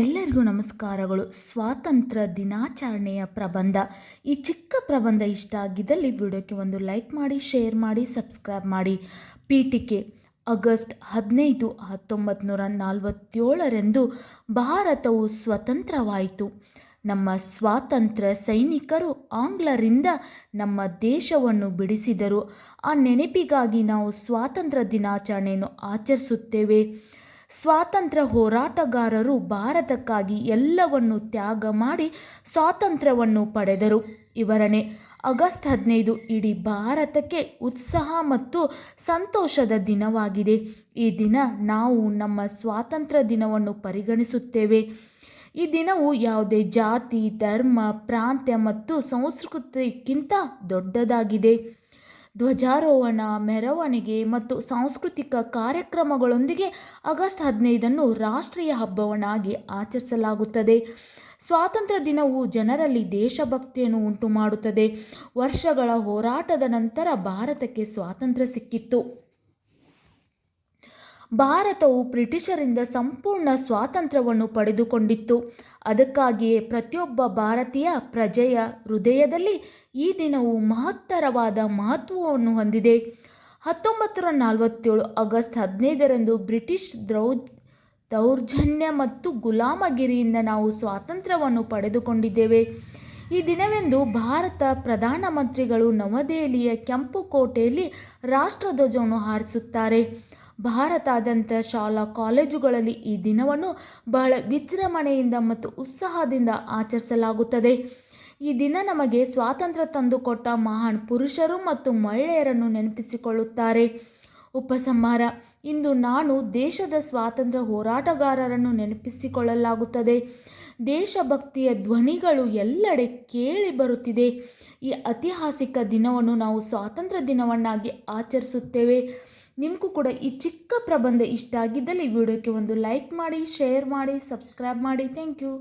ಎಲ್ಲರಿಗೂ ನಮಸ್ಕಾರಗಳು. ಸ್ವಾತಂತ್ರ್ಯ ದಿನಾಚರಣೆಯ ಪ್ರಬಂಧ. ಈ ಚಿಕ್ಕ ಪ್ರಬಂಧ ಇಷ್ಟ ಆಗಿದ್ದಲ್ಲಿ ವಿಡಿಯೋಕ್ಕೆ ಒಂದು ಲೈಕ್ ಮಾಡಿ, ಶೇರ್ ಮಾಡಿ, ಸಬ್ಸ್ಕ್ರೈಬ್ ಮಾಡಿ. ಪೀಠಿಕೆ, ಆಗಸ್ಟ್ ಹದಿನೈದು ಹತ್ತೊಂಬತ್ತು ನೂರ ನಲವತ್ತೇಳರಂದು ಭಾರತವು ಸ್ವತಂತ್ರವಾಯಿತು. ನಮ್ಮ ಸ್ವಾತಂತ್ರ್ಯ ಸೈನಿಕರು ಆಂಗ್ಲರಿಂದ ನಮ್ಮ ದೇಶವನ್ನು ಬಿಡಿಸಿದರು. ಆ ನೆನಪಿಗಾಗಿ ನಾವು ಸ್ವಾತಂತ್ರ್ಯ ದಿನಾಚರಣೆಯನ್ನು ಆಚರಿಸುತ್ತೇವೆ. ಸ್ವಾತಂತ್ರ್ಯ ಹೋರಾಟಗಾರರು ಭಾರತಕ್ಕಾಗಿ ಎಲ್ಲವನ್ನು ತ್ಯಾಗ ಮಾಡಿ ಸ್ವಾತಂತ್ರ್ಯವನ್ನು ಪಡೆದರು. ಇವರನೇ ಆಗಸ್ಟ್ ಹದಿನೈದು ಇಡೀ ಭಾರತಕ್ಕೆ ಉತ್ಸಾಹ ಮತ್ತು ಸಂತೋಷದ ದಿನವಾಗಿದೆ. ಈ ದಿನ ನಾವು ನಮ್ಮ ಸ್ವಾತಂತ್ರ್ಯ ದಿನವನ್ನು ಪರಿಗಣಿಸುತ್ತೇವೆ. ಈ ದಿನವು ಯಾವುದೇ ಜಾತಿ, ಧರ್ಮ, ಪ್ರಾಂತ್ಯ ಮತ್ತು ಸಂಸ್ಕೃತಿಗಿಂತ ದೊಡ್ಡದಾಗಿದೆ. ಧ್ವಜಾರೋಹಣ, ಮೆರವಣಿಗೆ ಮತ್ತು ಸಾಂಸ್ಕೃತಿಕ ಕಾರ್ಯಕ್ರಮಗಳೊಂದಿಗೆ ಆಗಸ್ಟ್ ಹದಿನೈದನ್ನು ರಾಷ್ಟ್ರೀಯ ಹಬ್ಬವನ್ನಾಗಿ ಆಚರಿಸಲಾಗುತ್ತದೆ. ಸ್ವಾತಂತ್ರ್ಯ ದಿನವು ಜನರಲ್ಲಿ ದೇಶಭಕ್ತಿಯನ್ನು ಉಂಟುಮಾಡುತ್ತದೆ. ವರ್ಷಗಳ ಹೋರಾಟದ ನಂತರ ಭಾರತಕ್ಕೆ ಸ್ವಾತಂತ್ರ್ಯ ಸಿಕ್ಕಿತ್ತು. ಭಾರತವು ಬ್ರಿಟಿಷರಿಂದ ಸಂಪೂರ್ಣ ಸ್ವಾತಂತ್ರ್ಯವನ್ನು ಪಡೆದುಕೊಂಡಿತ್ತು. ಅದಕ್ಕಾಗಿಯೇ ಪ್ರತಿಯೊಬ್ಬ ಭಾರತೀಯ ಪ್ರಜೆಯ ಹೃದಯದಲ್ಲಿ ಈ ದಿನವು ಮಹತ್ತರವಾದ ಮಹತ್ವವನ್ನು ಹೊಂದಿದೆ. ಹತ್ತೊಂಬತ್ತು ನಲವತ್ತೇಳು ಆಗಸ್ಟ್ ಹದಿನೈದರಂದು ಬ್ರಿಟಿಷ್ ದ್ರೌ ದೌರ್ಜನ್ಯ ಮತ್ತು ಗುಲಾಮಗಿರಿಯಿಂದ ನಾವು ಸ್ವಾತಂತ್ರ್ಯವನ್ನು ಪಡೆದುಕೊಂಡಿದ್ದೇವೆ. ಈ ದಿನವೆಂದು ಭಾರತ ಪ್ರಧಾನಮಂತ್ರಿಗಳು ನವದೆಹಲಿಯ ಕೆಂಪು ಕೋಟೆಯಲ್ಲಿ ರಾಷ್ಟ್ರಧ್ವಜವನ್ನು ಹಾರಿಸುತ್ತಾರೆ. ಭಾರತಾದ್ಯಂತ ಶಾಲಾ ಕಾಲೇಜುಗಳಲ್ಲಿ ಈ ದಿನವನ್ನು ಬಹಳ ವಿಜೃಂಭಣೆಯಿಂದ ಮತ್ತು ಉತ್ಸಾಹದಿಂದ ಆಚರಿಸಲಾಗುತ್ತದೆ. ಈ ದಿನ ನಮಗೆ ಸ್ವಾತಂತ್ರ್ಯ ತಂದುಕೊಟ್ಟ ಮಹಾನ್ ಪುರುಷರು ಮತ್ತು ಮಹಿಳೆಯರನ್ನು ನೆನಪಿಸಿಕೊಳ್ಳುತ್ತಾರೆ. ಉಪಸಂಹಾರ, ಇಂದು ನಾನು ದೇಶದ ಸ್ವಾತಂತ್ರ್ಯ ಹೋರಾಟಗಾರರನ್ನು ನೆನಪಿಸಿಕೊಳ್ಳಲಾಗುತ್ತದೆ. ದೇಶಭಕ್ತಿಯ ಧ್ವನಿಗಳು ಎಲ್ಲೆಡೆ ಕೇಳಿ ಬರುತ್ತಿದೆ. ಈ ಐತಿಹಾಸಿಕ ದಿನವನ್ನು ನಾವು ಸ್ವಾತಂತ್ರ್ಯ ದಿನವನ್ನಾಗಿ ಆಚರಿಸುತ್ತೇವೆ. ನಿಮಗೂ ಕೂಡ ಈ ಚಿಕ್ಕ ಪ್ರಬಂಧ ಇಷ್ಟ ಆಗಿದ್ದಲ್ಲಿ ವಿಡಿಯೋಕ್ಕೆ ಒಂದು ಲೈಕ್ ಮಾಡಿ, ಶೇರ್ ಮಾಡಿ, ಸಬ್ಸ್ಕ್ರೈಬ್ ಮಾಡಿ. Thank you.